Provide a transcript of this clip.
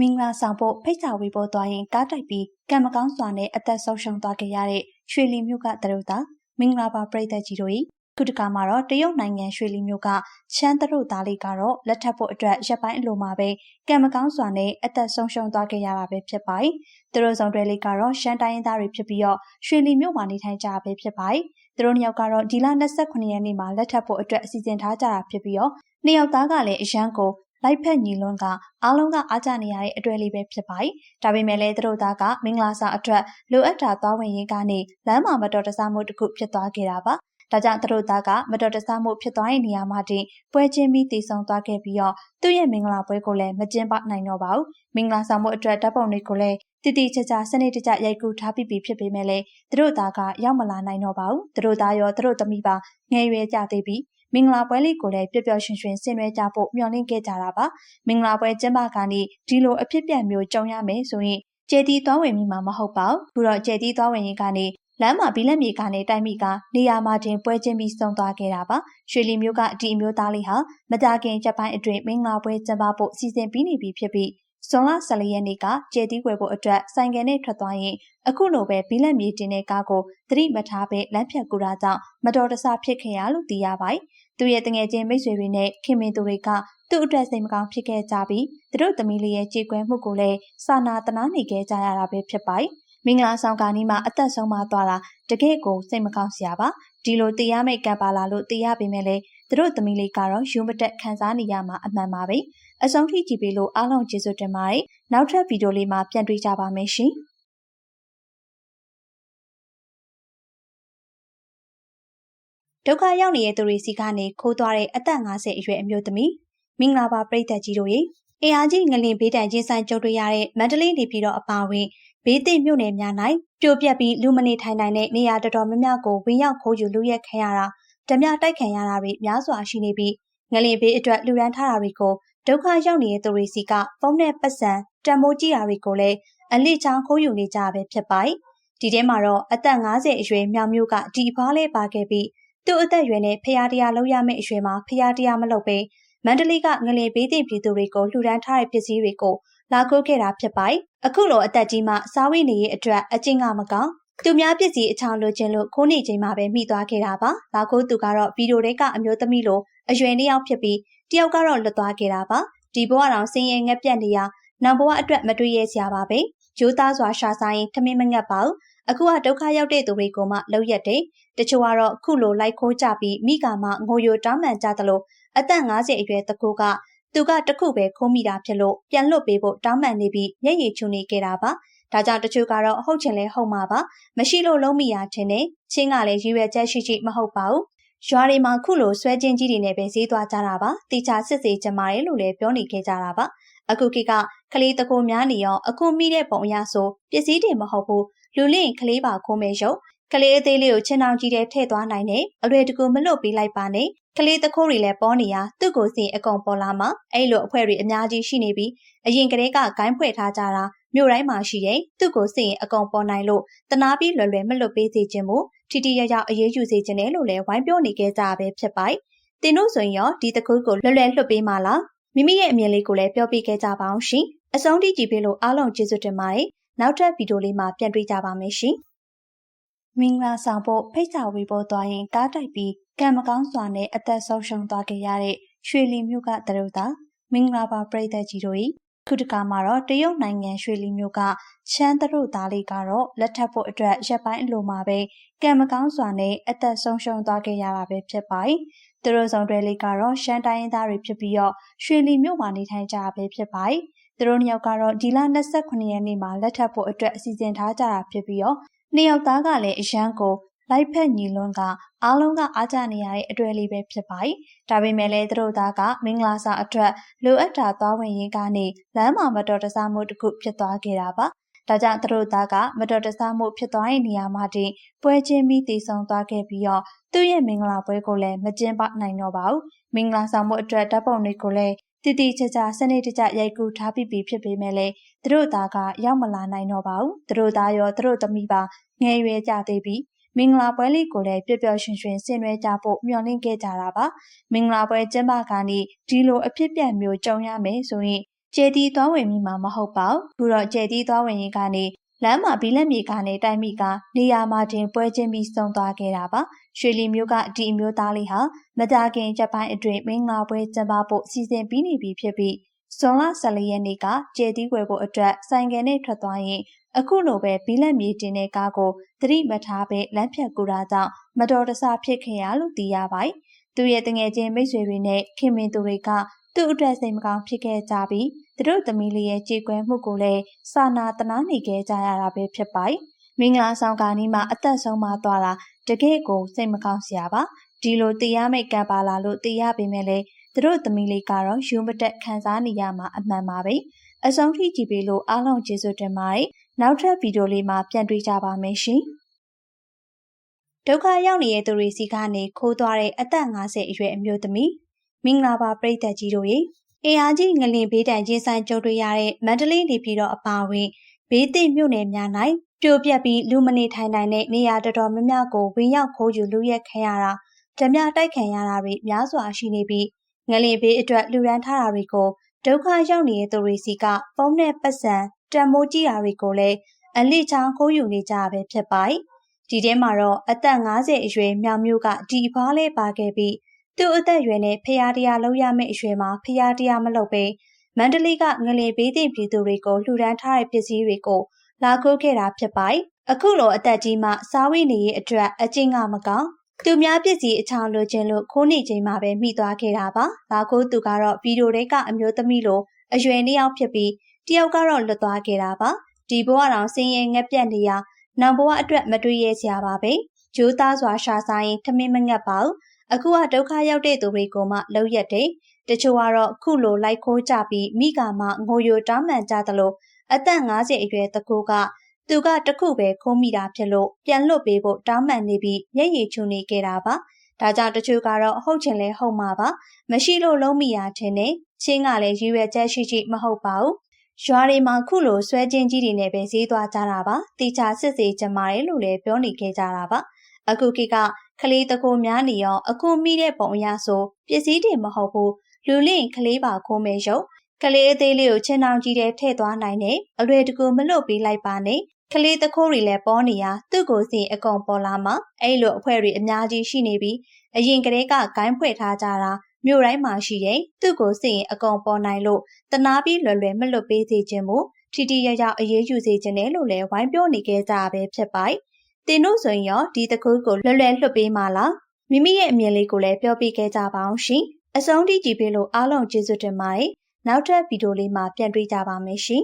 မင်္ဂလာဆောင်ဖို့ဖိတ်စာဝေဖို့သွားရင်ကားတိုက်ပြီးကံမကောင်းစွာနဲ့အသက်ဆုံးရှုံးသွားခဲ့ရတဲ့ရွှေလီမြို့ကတရုတ်သားမင်္ဂလာပါပရိသတ်ကြီးတို့၏ခုတကမှာတော့တရုတ်နိုင်ငံရွှေလီမြို့ကချမ်းတရုတ်သားလေးကတော့လက်ထပ်ဖို့အတွက်ရပ်ပိုင်းအလိုမှာပဲကံမကောင်းစွာနဲ့အသက်ဆုံးရှုံးသွားခဲ့ရတာပဲဖြစ်ပါတယ်။သူတို့ဆောင်တွေလေးကတော့ရှမ်းတိုင်းရင်းသားတွေဖြစ်ပြီးတော့ရွှေလီမြို့မှာနေထိုင်ကြပဲဖြစ်ပါတယ်။သူတို့နှစ်ယောက်ကတော့ဒီလ29ရက်နေ့မှာလက်ထပ်ဖို့အတွက်အစီအစဉ်ထားကြတာဖြစ်ပြီးတော့နှစ်ယောက်သားကလည်းအရန်ကို လိုက်ဖက်ညီလွန်းကအားလုံးကအားကြနေရတဲ့အတွေ့လေးပဲဖြစ်ပါတယ်။ဒါပေမဲ့လည်းသူတို့သားကမင်္ဂလာဆောင်အတွက်လိုအပ်တာသွားဝင်ရေးကနေလမ်းမှာမတော်တဆမှုတစ်ခုဖြစ်သွားခဲ့တာပါ။ဒါကြောင့်သူတို့သားကမတော်တဆမှုဖြစ်သွားတဲ့နေရာမှာတင်ပွဲချင်းပြီးတည်ဆုံသွားခဲ့ပြီးတော့သူ့ရဲ့မင်္ဂလာပွဲကိုလည်းမကျင်းပနိုင်တော့ပါဘူး။မင်္ဂလာဆောင်မှုအတွက်ဓာတ်ပုံတွေကိုလည်းတည်တည်ချာချာစနစ်တကျရိုက်ကူးထားပြီးပြီဖြစ်ပေမဲ့လည်းသူတို့သားကရောက်မလာနိုင်တော့ပါဘူး။သူတို့သားရောသူတို့သမီးပါငယ်ရွယ်ကြသေးပြီး မင်္ဂလာပွဲလေးကိုလည်းပျော်ပျော်ရွှင်ရွှင်ဆင်နွှဲကြဖို့မျှော်လင့်ခဲ့ကြတာပါမင်္ဂလာပွဲကျင်းပကနေဒီလိုအဖြစ်ပြက်မျိုးကြုံရမယ်ဆိုရင်ကျဲတီသွားဝင်မိမှာမဟုတ်ပါဘူးခုတော့ကျဲတီသွားဝင်ရင်ကနေလမ်းမှာဘီလက်မြေကနေတိုက်မိကနေရာမှာတင်ပွဲချင်းပြီးဆုံးသွားခဲ့တာပါရွှေလီမျိုးကဒီအမျိုးသားလေးဟာမကြခင်ချက်ပိုင်းအတွင်းမင်္ဂလာပွဲကျင်းပဖို့စီစဉ်ပြီးနေပြီဖြစ်ပြီးဇွန်လ14ရက်နေ့ကကျဲတီးွယ်ဖို့အတွက်ဆိုင်ကယ်နဲ့ထွက်သွားရင်အခုလိုပဲဘီလက်မြေတင်တဲ့ကားကိုသတိမထားဘဲလမ်းဖြတ်ကူတာကြောင့်မတော်တဆဖြစ်ခဲ့ရလို့သိရပါတယ်။ သူရဲ့တငယ်ချင်းမိတ်ဆွေတွေနဲ့ခင်မင်သူတွေကသူ့အတွက်စိတ်မကောင်းဖြစ်ခဲ့ကြပြီးသူတို့သမီးလေးရဲ့ကြေကွဲမှုကိုလည်းစာနာတနာနေခဲ့ကြရတာပဲဖြစ်ပါတယ်။မင်္ဂလာဆောင်ကာနီးမှာအသက်ဆုံးမသွားတာတကယ့်ကိုစိတ်မကောင်းစရာပါဒီလိုတရားမဲ့ကံပါလာလို့တရားပေမဲ့လည်းသူတို့သမီးလေးကတော့ယူမတက်ခံစားနေရမှာအမှန်ပါပဲအဆုံးထိကြည့်ပြီးလို့အားလုံးကျေးဇူးတင်ပါတယ်နောက်ထပ်ဗီဒီယိုလေးမှာပြန်တွေ့ကြပါမယ်ရှင် ဒုက္ခရောက်နေတဲ့သူတွေစီကနေခိုးသွားတဲ့အသက်50အရွယ်အမျိုးသမီးမင်္ဂလာပါပရိသတ်ကြီးတို့ရေအင်အားကြီးငလင်ဘေးတန်ချင်းဆိုင်ကြုံတွေ့ရတဲ့မန္တလေးနေပြည်တော်အပါအဝင်ဘေးသင့်မြို့နယ်များ၌ပြိုပြက်ပြီးလူမနေထိုင်နိုင်တဲ့နေရာတော်တော်များများကိုဝင်းရောက်ခိုးယူလူရက်ခံရတာဓမြတိုက်ခံရတာတွေများစွာရှိနေပြီးငလင်ဘေးအတွက်လူရန်ထားတာတွေကိုဒုက္ခရောက်နေတဲ့သူတွေစီကဖုန်းနဲ့ပတ်စံတံမိုးကြည့်တာတွေကိုလည်းအလိချောင်းခိုးယူနေကြပဲဖြစ်ပါတယ်ဒီထဲမှာတော့အသက်50အရွယ်မြောင်မျိုးကဒီဖွားလေးပါခဲ့ပြီး သူ့အသက်အရွယ်နဲ့ဖျားတရားလောက်ရမယ့်အရွယ်မှာဖျားတရားမလုပ်ပဲမန္တလေးကငလေဘေးတင်ပြည်သူတွေကိုလှူဒန်းထားတဲ့ပစ္စည်းတွေကိုလာခိုးခဲ့တာဖြစ်ပါတယ်။အခုလိုအသက်ကြီးမှစားဝိနေရေးအတွက်အကျင့်ကမကောင်းသူများပစ္စည်းအချောင်လိုချင်လို့ခိုးနေချိန်မှာပဲမိသွားခဲ့တာပါ။လာခိုးသူကတော့ဗီဒီယိုတွေကအမျိုးသမီးလိုအရွယ်နှစ်ယောက်ဖြစ်ပြီးတယောက်ကတော့လွတ်သွားခဲ့တာပါ။ဒီဘဝတောင်စင်းရဲငက်ပြက်နေရနောက်ဘဝအတွက်မတွေ့ရစရာပါပဲ။ဂျိုးသားစွာရှာဆိုင်ထမင်းမငတ်ပါဘူး။ အခုကဒုက္ခရောက်တဲ့သူတွေကိုမှလောက်ရက်တယ်။တချို့ကတော့ခုလိုလိုက်ခိုးကြပြီးမိကမှငိုယိုတောင်းပန်ကြသလိုအသက်50အရွယ်တကူကသူကတခုပဲခိုးမိတာဖြစ်လို့ပြန်လွတ်ပေးဖို့တောင်းပန်နေပြီးမျက်ရည်ချူနေခဲ့တာပါ။ဒါကြောင့်တချို့ကတော့ဟုတ်ချင်လဲဟုတ်မှာပါ။မရှိလို့လုံးမိရထင်တယ်။ချင်းကလည်းရည်ရွယ်ချက်ရှိရှိမဟုတ်ပါဘူး။ရွာတွေမှာခုလိုဆွဲချင်းကြီးတွေနဲ့ပဲဈေးသွားကြတာပါ။တိချာစစ်စေချင်ပါတယ်လို့လည်းပြောနေခဲ့ကြတာပါ။ အခုခေတ်ကကလေးတကိုများနေရောအခုမိတဲ့ပုံအရဆိုပစ္စည်းတွေမဟုတ်ဘူးလူလင့်ကလေးပါခိုးမဲ့ရုပ်ကလေးအသေးလေးကိုချင်းအောင်ကြီးတဲ့ထည့်သွားနိုင်တယ်အလွယ်တကူမလွတ်ပေးလိုက်ပါနဲ့ကလေးတခိုးတွေလည်းပေါ်နေရသူ့ကိုစီအကုန်ပေါ်လာမှာအဲ့လိုအဖွဲတွေအများကြီးရှိနေပြီးအရင်ကတည်းကဂိုင်းဖွဲ့ထားကြတာမြို့တိုင်းမှာရှိတဲ့သူ့ကိုစီရင်အကုန်ပေါ်နိုင်လို့တနာပြီးလွယ်လွယ်မလွတ်ပေးစေခြင်းမို့ထိထိရရအေးအေးယူစေခြင်းနဲ့လို့လည်းဝိုင်းပြောနေခဲ့ကြပဲဖြစ်ပါတယ်။တင်တို့ဆိုရင်ရောဒီတခိုးကိုလွယ်လွယ်လွတ်ပေးမှလား မိမိရဲ့အမြင်လေးကိုလည်းပြောပြခဲ့ကြပါအောင်ရှင်။အဆုံးထိကြည့်ပေးလို့အားလုံးကျေးဇူးတင်ပါတယ်။နောက်ထပ်ဗီဒီယိုလေးမှာပြန်တွေ့ကြပါမယ်ရှင်။မင်္ဂလာဆောင်ဖို့ဖိတ်စာဝေဖို့သွားရင်ကားတိုက်ပြီးကံမကောင်းစွာနဲ့အသက်ဆုံးရှုံးသွားခဲ့ရတဲ့ရွှေလီမြို့ကတရုတ်သားမင်္ဂလာပါပရိသတ်ကြီးတို့၏ခုတကမှာတော့တရုတ်နိုင်ငံရွှေလီမြို့ကချမ်းတရုတ်သားလေးကတော့လက်ထပ်ဖို့အတွက်ရက်ပိုင်းအလိုမှာပဲကံမကောင်းစွာနဲ့အသက်ဆုံးရှုံးသွားခဲ့ရတာပဲဖြစ်ပါတယ်။ သူတို့ဆောင်တွေလေးကတော့ရှမ်းတိုင်းရင်းသားတွေဖြစ်ပြီးတော့ရွှေလီမြို့မှာနေထိုင်ကြတာပဲဖြစ်ပါတယ်။သူတို့နှစ်ယောက်ကတော့ဒီလ29ရက်နေ့မှာလက်ထပ်ဖို့အတွက်အစီအစဉ်ထားကြတာဖြစ်ပြီးတော့နှစ်ယောက်သားကလည်းအရန်ကိုလိုက်ဖက်ညီလွန်းကအားလုံးကအားကြနေရတဲ့အတွေ့လေးပဲဖြစ်ပါတယ်။ဒါပေမဲ့လည်းသူတို့သားကမင်္ဂလာစာအတွက်လိုအပ်တာသွားဝင်ရေးကနေလမ်းမှာမတော်တဆမှုတစ်ခုဖြစ်သွားခဲ့တာပါ။ ဒါကြောင့်သူတို့သားကမတော်တဆမှုဖြစ်သွားတဲ့နေရာမှာတင်ပွဲချင်းပြီးတည်ဆုံသွားခဲ့ပြီးတော့သူ့ရဲ့မင်္ဂလာပွဲကိုလည်းမကျင်းပနိုင်တော့ပါဘူး။မင်္ဂလာဆောင်မှုအတွက်ဓာတ်ပုံတွေကိုလည်းတည်တည်ချာချာစနစ်တကျရိုက်ကူးထားပြီးပြီဖြစ်ပေမဲ့လည်းသူတို့သားကရောက်မလာနိုင်တော့ပါဘူး။သူတို့သားရောသူတို့သမီးပါငယ်ရွယ်ကြသေးပြီးမင်္ဂလာပွဲလေးကိုလည်းပျော်ပျော်ရွှင်ရွှင်ဆင်နွှဲကြဖို့မျှော်လင့်ခဲ့ကြတာပါမင်္ဂလာပွဲကျင်းပခါနီးဒီလိုအဖြစ်ပြက်မျိုးကြုံရမယ်ဆိုရင် ကျကျဲတီးသွားဝင်မိမှာမဟုတ်ပါဘူးခုတော့ကျဲတီးသွားဝင်ရင်ကနေလမ်းမှာဘီလက်မြေကနေတိုက်မိကနေရာမှာတင်ပွဲချင်းပြီးဆုံးသွားခဲ့တာပါရွှေလီမျိုးကဒီအမျိုးသားလေးဟာမတာခင်ချက်ပိုင်းအတွင်းမင်းငါပွဲကျင်းပဖို့စီစဉ်ပြီးနေပြီဖြစ်ပြီးဇွန်လ14ရက်နေ့ကကျဲတီးွယ်ဖို့အတွက်ဆိုင်ကယ်နဲ့ထွက်သွားရင်အခုလိုပဲဘီလက်မြေတင်တဲ့ကားကိုသတိမထားပဲလမ်းဖြတ်ကူတာကြောင့်မတော်တဆဖြစ်ခဲ့ရလို့သိရပါတယ်သူရဲ့တငယ်ချင်းမိတ်ဆွေတွေနဲ့ခင်မင်သူတွေကသူ့အတွက်စိတ်မကောင်းဖြစ်ခဲ့ကြပြီး သူတို့သမီးလေးရဲ့ကြေကွဲမှုကိုလည်းစာနာတနာနေခဲ့ကြရတာပဲဖြစ်ပါတယ်။မင်္ဂလာဆောင်ကာနီးမှာအသက်ဆုံးမသွားတာတကယ့်ကိုစိတ်မကောင်းစရာပါ။ဒီလိုတရားမိတ်ကံပါလာလို့တရားပေမဲ့လည်းသူတို့သမီးလေးကတော့ယူမတက်ခံစားနေရမှာအမှန်ပါပဲ။အဆုံးထိကြည့်ပေးလို့အားလုံးကျေးဇူးတင်ပါတယ်။နောက်ထပ်ဗီဒီယိုလေးမှာပြန်တွေ့ကြပါမယ်ရှင်။ဒုက္ခရောက်နေတဲ့သူတွေစီကနေခိုးသွားတဲ့အသက်50အရွယ်အမျိုးသမီးမင်္ဂလာပါပရိသတ်ကြီးတို့ရေ အေအားကြီးငလင်ဘေးတန်ချင်းဆိုင်ကြုံတွေ့ရတဲ့မန္တလေးနေပြည်တော်အပါအဝင်ဘေးသင့်မြို့နယ်များ၌ပြိုပြက်ပြီးလူမနေထိုင်နိုင်တဲ့နေရာတော်တော်များများကိုဝင်ရောက်ခိုးယူလူရက်ခံရတာဓမြတိုက်ခံရတာတွေများစွာရှိနေပြီးငလင်ဘေးအတွက်လူရန်ထားတာတွေကိုဒုက္ခရောက်နေတဲ့သူတွေစီကဖုန်းနဲ့ပတ်စံတံမိုးကြီးတာတွေကိုလည်းအလိချောင်းခိုးယူနေကြပဲဖြစ်ပါတယ်ဒီထဲမှာတော့အသက်50အရွယ်မြောင်မျိုးကဒီအဖွားလေးပါခဲ့ပြီး သူ့အသက်အရွယ်နဲ့ဖျားတရားလုံးရမယ့်အရွယ်မှာဖျားတရားမလုပ်ပဲမန္တလေးကငလေဘေးတင်ပြည်သူတွေကိုလှူဒန်းထားတဲ့ပစ္စည်းတွေကိုလာခိုးခဲ့တာဖြစ်ပါတယ်။အခုလိုအသက်ကြီးမှစားဝိနေရေးအတွက်အကျင့်ကမကောင်းသူများပစ္စည်းအချောင်လိုချင်လို့ခိုးနေချိန်မှာပဲမိသွားခဲ့တာပါ။လာခိုးသူကတော့ဗီဒီယိုတွေကအမျိုးသမီးလိုအရွယ်နှစ်ယောက်ဖြစ်ပြီးတယောက်ကတော့လွတ်သွားခဲ့တာပါ။ဒီဘဝတော်ဆင်းရဲငက်ပြက်နေရနောင်ဘဝအတွက်မတွေးရစရာပါပဲ။ဂျိုးသားစွာရှာစားရင်ထမင်းမငတ်ပါဘူး အခုကဒုက္ခရောက်တဲ့သူတွေကိုမှလှုပ်ရက်တယ်တချို့ကတော့ခုလိုလိုက်ခိုးကြပြီးမိကာမှငိုယိုတောင်းပန်ကြသလိုအသက်50အရွယ်တကူကသူကတခုပဲခိုးမိတာဖြစ်လို့ပြန်လွတ်ပေးဖို့တောင်းပန်နေပြီးမျက်ရည်ချူနေခဲ့တာပါဒါကြောင့်တချို့ကတော့ဟုတ်ချင်လဲဟုတ်မှာပါမရှိလို့လုံးမိရထင်တယ်ချင်းကလည်းရည်ရွယ်ချက်ရှိရှိမဟုတ်ပါဘူးရွာတွေမှာခုလိုဆွဲချင်းကြီးတွေနဲ့ပဲဈေးသွားကြတာပါတိချာစစ်စေကြမှာလေလို့လည်းပြောနေခဲ့ကြတာပါအခုခေတ်က ကလေးတကိုများနေရောအခုမိတဲ့ပုံအရဆိုပစ္စည်းတွေမဟုတ်ဘူးလူလင့်ကလေးပါခိုးမဲရုပ်ကလေးအသေးလေးကိုချင်းအောင်ကြီးတဲ့ထည့်သွားနိုင်တယ်အလွယ်တကူမလွတ်ပေးလိုက်ပါနဲ့ကလေးတခိုးတွေလည်းပေါ်နေရသူ့ကိုစီအကုန်ပေါ်လာမှအဲ့လိုအဖွဲတွေအများကြီးရှိနေပြီးအရင်ကတည်းကဂိုင်းဖွဲ့ထားကြတာမြို့တိုင်းမှာရှိတဲ့သူ့ကိုစီရင်အကုန်ပေါ်နိုင်လို့တနာပြီးလွယ်လွယ်မလွတ်ပေးစေခြင်းမို့ထိထိရရအေးအေးယူစေခြင်းနဲ့လို့လည်းဝိုင်းပြောနေကြကြပဲဖြစ်ပါတယ် တင်တို့ဆိုရင်ရောဒီတကူကိုလွယ်လွယ်လွတ်ပေးမလားမိမိရဲ့အမြင်လေးကိုလည်းပြောပြခဲ့ကြပါအောင်ရှင်အဆုံးထိကြည့်ပေးလို့အားလုံးကျေးဇူးတင်ပါတယ်နောက်ထပ်ဗီဒီယိုလေးမှာပြန်တွေ့ကြပါမယ်ရှင်